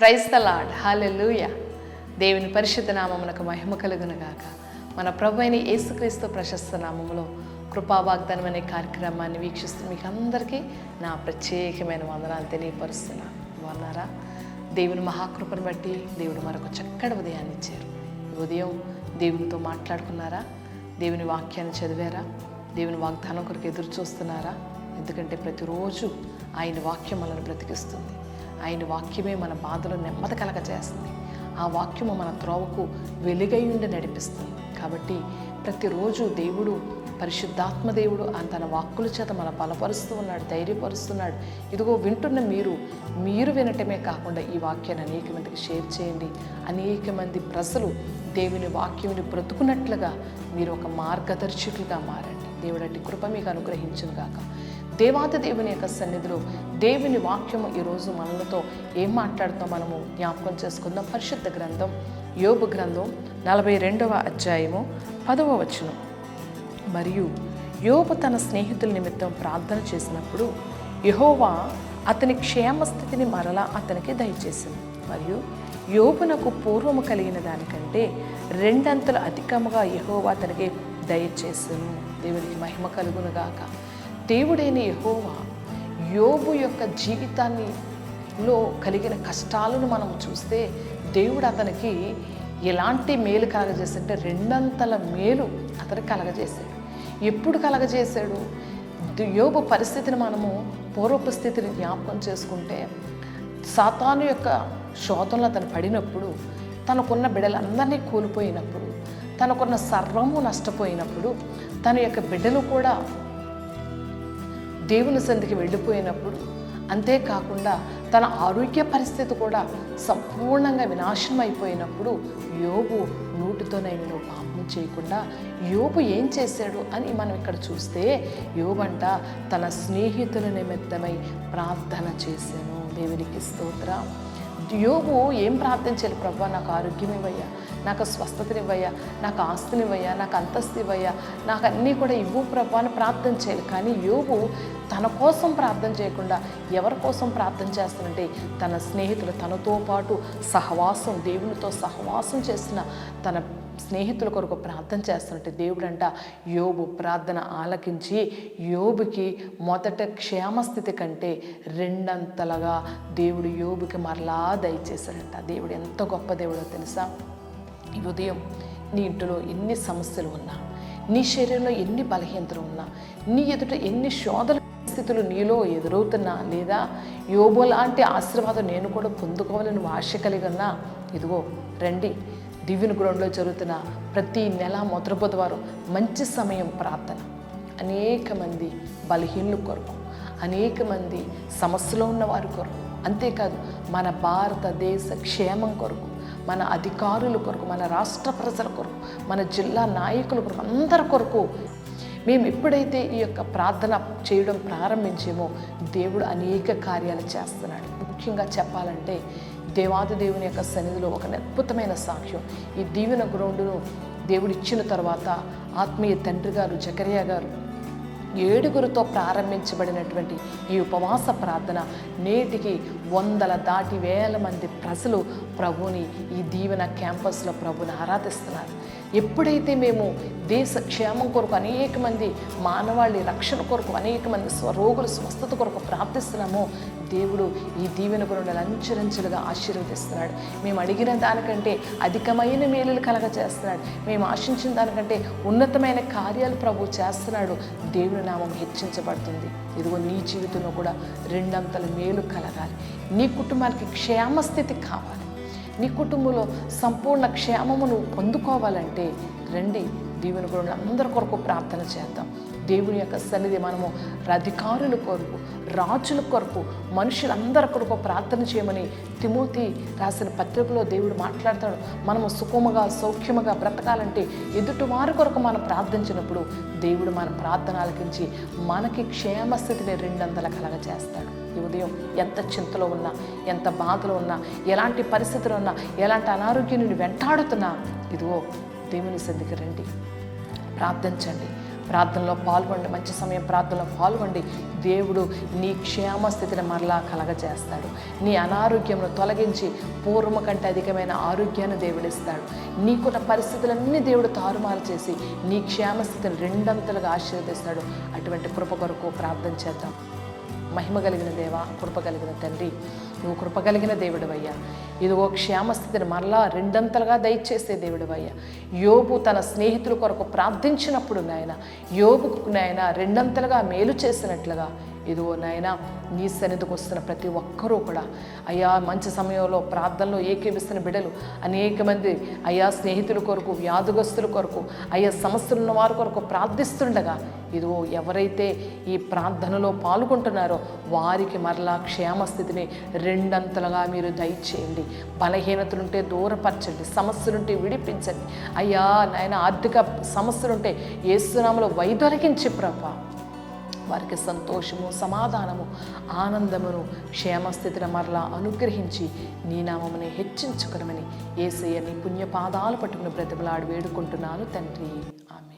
Praise the lord hallelujah దేవుని పరిశుద్ధ నామమునకు మహిమ కలుగునుగాక. మన ప్రభు అయిన యేసుక్రీస్తు ప్రశస్త నామములో కృపా వాగ్దానం అనే కార్యక్రమాన్ని వీక్షిస్తూ మీకు అందరికీ నా ప్రత్యేకమైన వందనాలు తెలియపరుస్తున్నాను బాగున్నారా? దేవుని మహాకృపను బట్టి దేవుడు మరొక చక్కటి ఉదయాన్ని ఇచ్చారు. ఉదయం దేవునితో మాట్లాడుకున్నారా? దేవుని వాక్యాన్ని చదివారా? దేవుని వాగ్దానం కొరకు ఎదురు చూస్తున్నారా ఎందుకంటే ప్రతిరోజు ఆయన వాక్యం మనల్ని బ్రతికిస్తుంది. ఆయన వాక్యమే మన బాధలో నెమ్మది కలగ చేస్తుంది ఆ వాక్యము మన త్రోవకు వెలుగై నడిపిస్తుంది. కాబట్టి ప్రతిరోజు దేవుడు పరిశుద్ధాత్మ దేవుడు అని తన వాక్కుల చేత మన బలపరుస్తూ ఉన్నాడు ధైర్యపరుస్తున్నాడు. ఇదిగో వింటున్న మీరు మీరు వినటమే కాకుండా ఈ వాక్యాన్ని అనేక మందికి షేర్ చేయండి. అనేక మంది ప్రజలు దేవుని వాక్యముని బ్రతుకున్నట్లుగా మీరు ఒక మార్గదర్శకులుగా మారండి. దేవుడటి కృప మీకు అనుగ్రహించును గాక దేవాది దేవుని యొక్క సన్నిధిలో దేవుని వాక్యము ఈరోజు మనలతో ఏం మాట్లాడుతాం మనము జ్ఞాపకం చేసుకుందాం. పరిశుద్ధ గ్రంథం యోబు గ్రంథం నలభై రెండవ అధ్యాయము పదవ వచనం. మరియు యోబు తన స్నేహితుల నిమిత్తం ప్రార్థన చేసినప్పుడు యహోవా అతని క్షేమ స్థితిని మరలా అతనికి దయచేసింది. మరియు యోబునకు పూర్వము కలిగిన దానికంటే రెండంతలు అధికముగా యహోవా అతనికి దయచేసును దేవునికి మహిమ కలుగునుగాక దేవుడైన యహోవా యోబు యొక్క జీవితాన్ని లో కలిగిన కష్టాలను మనం చూస్తే దేవుడు అతనికి ఎలాంటి మేలు కలగజేసంటే రెండంతల మేలు అతనికి కలగజేశాడు. ఎప్పుడు కలగజేశాడు? యోబు పరిస్థితిని మనము పూర్వపు స్థితిని జ్ఞాపకం చేసుకుంటే సాతాను యొక్క శోతంలో అతను పడినప్పుడు తనకున్న బిడ్డలందరినీ కోల్పోయినప్పుడు తనకున్న సర్వము నష్టపోయినప్పుడు తన యొక్క బిడ్డలు కూడా దేవుని సంధికి వెళ్ళిపోయినప్పుడు అంతేకాకుండా తన ఆరోగ్య పరిస్థితి కూడా సంపూర్ణంగా వినాశనం అయిపోయినప్పుడు యోగు నోటితోనైనా నువ్వు పాపం చేయకుండా యోబు ఏం చేశాడు అని మనం ఇక్కడ చూస్తే యోబంట తన స్నేహితుల నిమిత్తమై ప్రార్థన చేశాను. దేవునికి స్తోత్ర. యోగు ఏం ప్రార్థించాలి ప్రభా నాకు ఆరోగ్యం ఇవ్వయ్యా. నాకు స్వస్థతనివ్వయ్యా నాకు ఆస్తినివ్వయ్యా నాకు అంతస్తు ఇవ్వయ్యా నాకు అన్నీ కూడా ఇవ్వు ప్రభా అని ప్రార్థన చేయాలి. కానీ యోగు తన కోసం ప్రార్థన చేయకుండా ఎవరి కోసం ప్రార్థన చేస్తానంటే తన స్నేహితులు తనతో పాటు సహవాసం దేవునితో సహవాసం చేసిన తన స్నేహితుల కొరకు ప్రార్థన చేస్తున్నట్టు దేవుడంట యోబు ప్రార్థన ఆలకించి యోబుకి మొదట క్షేమస్థితి కంటే రెండంతలుగా దేవుడు యోబుకి మరలా దయచేశాడంట. దేవుడు ఎంత గొప్ప దేవుడో తెలుసా? ఈ ఉదయం నీ ఇంటిలో ఎన్ని సమస్యలు ఉన్నా నీ శరీరంలో ఎన్ని బలహీనతలు ఉన్నా నీ ఎదుట ఎన్ని శోధన పరిస్థితులు నీలో ఎదురవుతున్నా లేదా యోబో లాంటి ఆశీర్వాదం నేను కూడా పొందుకోవాలని ఆశ కలిగి ఇదిగో రండి. దివ్యుని గ్రౌండ్లో జరుగుతున్న ప్రతి నెల మొదటి బుధవారం మంచి సమయం ప్రార్థన. అనేక మంది బలహీనుల కొరకు అనేక మంది సమస్యలో ఉన్న వారి కొరకు. అంతేకాదు మన భారతదేశ క్షేమం కొరకు మన అధికారుల కొరకు మన రాష్ట్ర ప్రజల కొరకు మన జిల్లా నాయకుల కొరకు అందరి కొరకు మేము ఎప్పుడైతే ఈ యొక్క ప్రార్థన చేయడం ప్రారంభించేమో దేవుడు అనేక కార్యాలు చేస్తున్నాడు. ముఖ్యంగా చెప్పాలంటే దేవాది దేవుని యొక్క సన్నిధిలో ఒక అద్భుతమైన సాక్ష్యం. ఈ దీవెన గ్రౌండును దేవుడిచ్చిన తర్వాత ఆత్మీయ తండ్రి గారు జకరియా గారు ఏడుగురితో ప్రారంభించబడినటువంటి ఈ ఉపవాస ప్రార్థన నేటికి వందల దాటి వేల మంది ప్రజలు ప్రభుని ఈ దీవెన క్యాంపస్లో ప్రభుని ఆరాధిస్తున్నారు. ఎప్పుడైతే మేము దేశ క్షేమం కొరకు అనేక మంది మానవాళి రక్షణ కొరకు అనేక మంది రోగుల స్వస్థత కొరకు ప్రార్థిస్తున్నామో దేవుడు ఈ దీవెన గురుండ అంచులంచులుగా ఆశీర్వదిస్తున్నాడు. మేము అడిగిన దానికంటే అధికమైన మేలులు కలగ చేస్తున్నాడు మేము ఆశించిన దానికంటే ఉన్నతమైన కార్యాలు ప్రభు చేస్తున్నాడు. దేవుని నామం హెచ్చించబడుతుంది. ఇదిగో నీ జీవితంలో కూడా రెండంతల మేలు కలగాలి. నీ కుటుంబానికి క్షేమస్థితి కావాలి. నీ కుటుంబంలో సంపూర్ణ క్షేమమును పొందుకోవాలంటే రండి దేవుని గురువులు అందరి కొరకు ప్రార్థన చేద్దాం. దేవుని యొక్క సన్నిధి మనము అధికారుల కొరకు రాజుల కొరకు మనుషులందరి కొరకు ప్రార్థన చేయమని తిమోతి రాసిన పత్రికలో దేవుడు మాట్లాడతాడు. మనము సుఖముగా సౌఖ్యముగా బ్రతకాలంటే ఎదుటి వారి కొరకు మనం ప్రార్థించినప్పుడు దేవుడు మన ప్రార్థన ఆలకించి మనకి క్షేమస్థితిని రెండంతల కలగజేస్తాడు. ఈ ఉదయం ఎంత చింతలో ఉన్నా ఎంత బాధలో ఉన్నా ఎలాంటి పరిస్థితులు ఉన్నా ఎలాంటి అనారోగ్యం నుండి వెంటాడుతున్నా ఇదిగో దేవుని సన్నిధికి రండి. ప్రార్థించండి ప్రార్థనలో పాల్గొండి మంచి సమయం ప్రార్థనలో పాల్గొండి దేవుడు నీ క్షేమ స్థితిని మరలా కలగజేస్తాడు. నీ అనారోగ్యంను తొలగించి పూర్వము కంటే అధికమైన ఆరోగ్యాన్ని దేవుడిస్తాడు నీకున్న పరిస్థితులన్నీ దేవుడు తారుమారు చేసి నీ క్షేమ స్థితిని రెండంతలుగా ఆశీర్వదిస్తాడు. అటువంటి కృప కొరకు ప్రార్థన చేద్దాం. మహిమ కలిగిన దేవా కృప కలిగిన తండ్రి నువ్వు కృప కలిగిన దేవుడివయ్యా. ఇదిగో క్షేమస్థితిని మరలా రెండంతలుగా దయచేసే దేవుడివయ్యా. యోబు తన స్నేహితుల కొరకు ప్రార్థించినప్పుడు నాయన యోబుకు నాయన రెండంతలుగా మేలు చేసినట్లుగా ఇదిగో నాయన నీ సన్నిధికి వస్తున్న ప్రతి ఒక్కరూ కూడా అయ్యా మంచి సమయంలో ప్రార్థనలో ఏకీవిస్తున్న బిడలు అనేక మంది అయ్యా స్నేహితుల కొరకు వ్యాధిగస్తుల కొరకు అయ్యా సమస్యలు ఉన్న వారి కొరకు ప్రార్థిస్తుండగా ఇదిగో ఎవరైతే ఈ ప్రార్థనలో పాల్గొంటున్నారో వారికి మరలా క్షేమస్థితిని రెండంతలుగా మీరు దయచేయండి. బలహీనతలుంటే దూరపరచండి సమస్యలుంటే విడిపించండి. అయ్యా నాయన ఆర్థిక సమస్యలుంటే ఏసునామలో వైదొలగించి ప్రభా. వారికి సంతోషము సమాధానము ఆనందమును క్షేమస్థితిని మరలా అనుగ్రహించి నీ నామముని హెచ్చించుకునమని ఏసయ్య నీ పుణ్యపాదాలు పట్టుకుని బ్రతిమలాడి వేడుకుంటున్నాను తండ్రి. ఆమె